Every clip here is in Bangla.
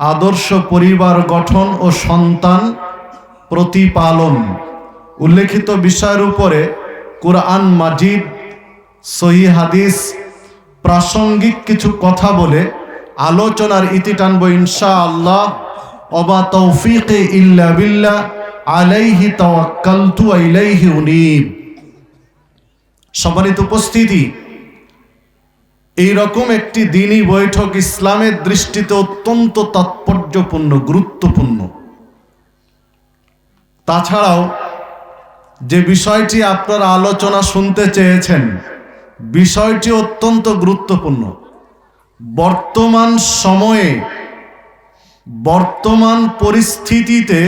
আদর্শ পরিবার গঠন ও সন্তান প্রতিপালন। উল্লেখিত বিষয়ের উপরে কোরআন মাজিদ, সহি হাদিস, প্রাসঙ্গিক কিছু কথা বলে আলোচনার ইতি টানবো ইনশা আল্লাহ অবা তৌফিকে ইল্লা আলাইহি তাওয়াক্কালতু ওয়া ইলাইহি উনীব। সম্মানিত উপস্থিতি এইরকম একটি দিনই বৈঠক ইসলামের দৃষ্টিতে অত্যন্ত তাৎপর্যপূর্ণ, গুরুত্বপূর্ণ। তাছাড়াও যে বিষয়টি আপনারা আলোচনা শুনতে চেয়েছেন, বিষয়টি অত্যন্ত গুরুত্বপূর্ণ। বর্তমান সময়ে, বর্তমান পরিস্থিতিতে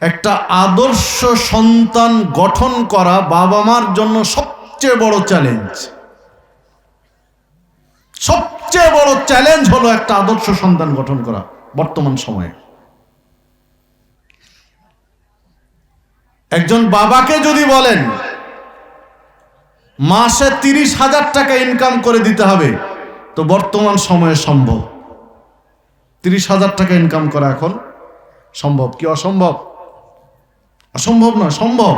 একটা আদর্শ সন্তান গঠন করা বাবা মার জন্য সবচেয়ে বড় চ্যালেঞ্জ। সবচেয়ে বড় চ্যালেঞ্জ হলো একটা আদর্শ সন্তান গঠন করা, বর্তমান সময়ে। একজন বাবাকে যদি বলেন, মাসে তিরিশ হাজার টাকা ইনকাম করে দিতে হবে, তো বর্তমান সময়ে সম্ভব। তিরিশ হাজার টাকা ইনকাম করা এখন সম্ভব কি অসম্ভব? অসম্ভব না সম্ভব।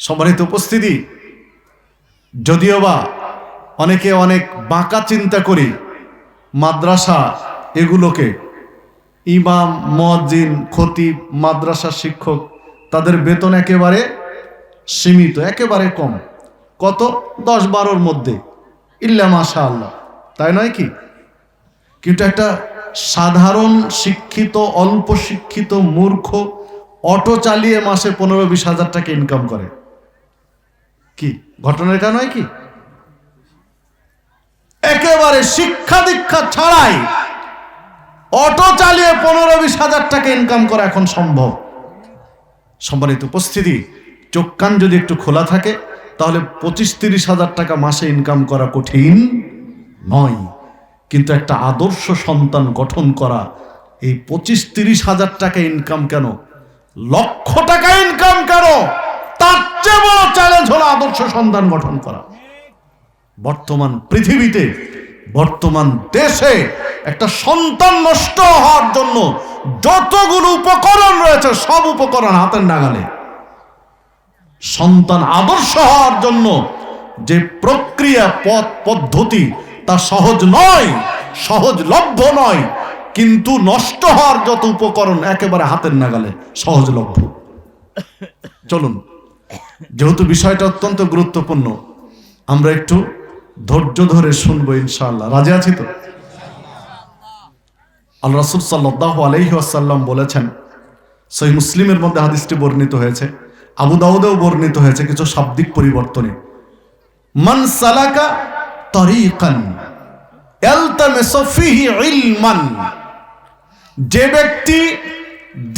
সম্মানিত উপস্থিতি। যদিও বা অনেকে অনেক বাঁকা চিন্তা করি। মাদ্রাসা এগুলোকে। ইমাম মজিন খতিব, মাদ্রাসা শিক্ষক, তাদের বেতন একেবারে সীমিত, একেবারে কম। কত? দশ বারোর মধ্যে। ইল্লা মাশা আল্লাহ তাই নয় কি? কিন্তু একটা সাধারণ শিক্ষিত, অল্প শিক্ষিত মূর্খ অটো চালিয়ে মাসে পনেরো বিশ হাজার টাকা ইনকাম করে। কি? ঘটনা এটা নয় কি? একেবারে শিক্ষা দীক্ষা ছাড়াই অটো চালিয়ে পনেরো বিশ হাজার টাকা ইনকাম করা এখন সম্ভব। সম্মানিত উপস্থিতি, চোখ কান যদি একটু খোলা থাকে, তাহলে পঁচিশ তিরিশ হাজার টাকা মাসে ইনকাম করা কঠিন নয়। কিন্তু একটা আদর্শ সন্তান গঠন করা, এই পঁচিশ তিরিশ হাজার টাকা ইনকাম কেন? লক্ষ টাকা ইনকাম কেন? তার চেয়ে বড় চ্যালেঞ্জ হলো আদর্শ সন্তান গঠন করা। বর্তমান পৃথিবীতে বর্তমান দেশে একটা সন্তান নষ্ট হওয়ার জন্য যতগুলো উপকরণ রয়েছে, সব উপকরণ হাতের নাগালে। সন্তান আদর্শ হওয়ার জন্য যে প্রক্রিয়া, পথ, পদ্ধতি, তা সহজ নয় সহজলভ্য নয়, কিন্তু নষ্ট হওয়ার যত উপকরণ একেবারে হাতের নাগালে সহজলভ্য চলুন, যেহেতু বিষয়টা অত্যন্ত গুরুত্বপূর্ণ, আমরা একটু ধৈর্য ধরে শুনব ইনশাআল্লাহ। রাজি আছি তো? আল রাসুল সাল্লাহ আলহি বলেছেন সই মুসলিমের মধ্যে হাদিসটি বর্ণিত হয়েছে, আবু দাউদেও বর্ণিত হয়েছে কিছু শাব্দিক পরিবর্তনে। মান সালাকা তরিকান যে ব্যক্তি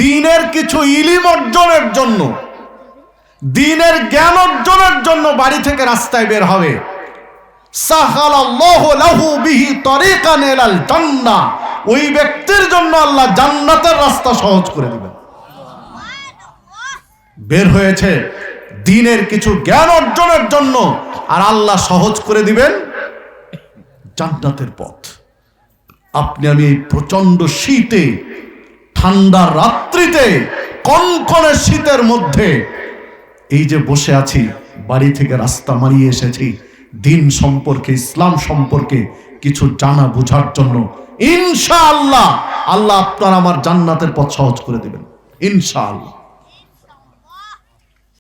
দিনের কিছু ইলিম অর্জনের জন্য, দিনের জ্ঞান অর্জনের জন্য বাড়ি থেকে রাস্তায় বের হবে ওই ব্যক্তির জন্য আল্লাহ জান্নাতের রাস্তা সহজ করে দিবেন। বের হয়েছে দিনের কিছু জ্ঞান অর্জনের জন্য, আর আল্লাহ সহজ করে দিবেন জান্নাতের পথ। আপনি আমি এই প্রচণ্ড শীতে, ঠান্ডা রাত্রিতে, কনকনে শীতের মধ্যে এই যে বসে আছি, বাড়ি থেকে রাস্তা মারিয়ে এসেছি দিন সম্পর্কে, ইসলাম সম্পর্কে কিছু জানা বোঝার জন্য ইনশাআল্লাহ, আল্লাহ আপনার আমার জান্নাতের পথ সহজ করে দেবেন। ইনশাআল্লাহ।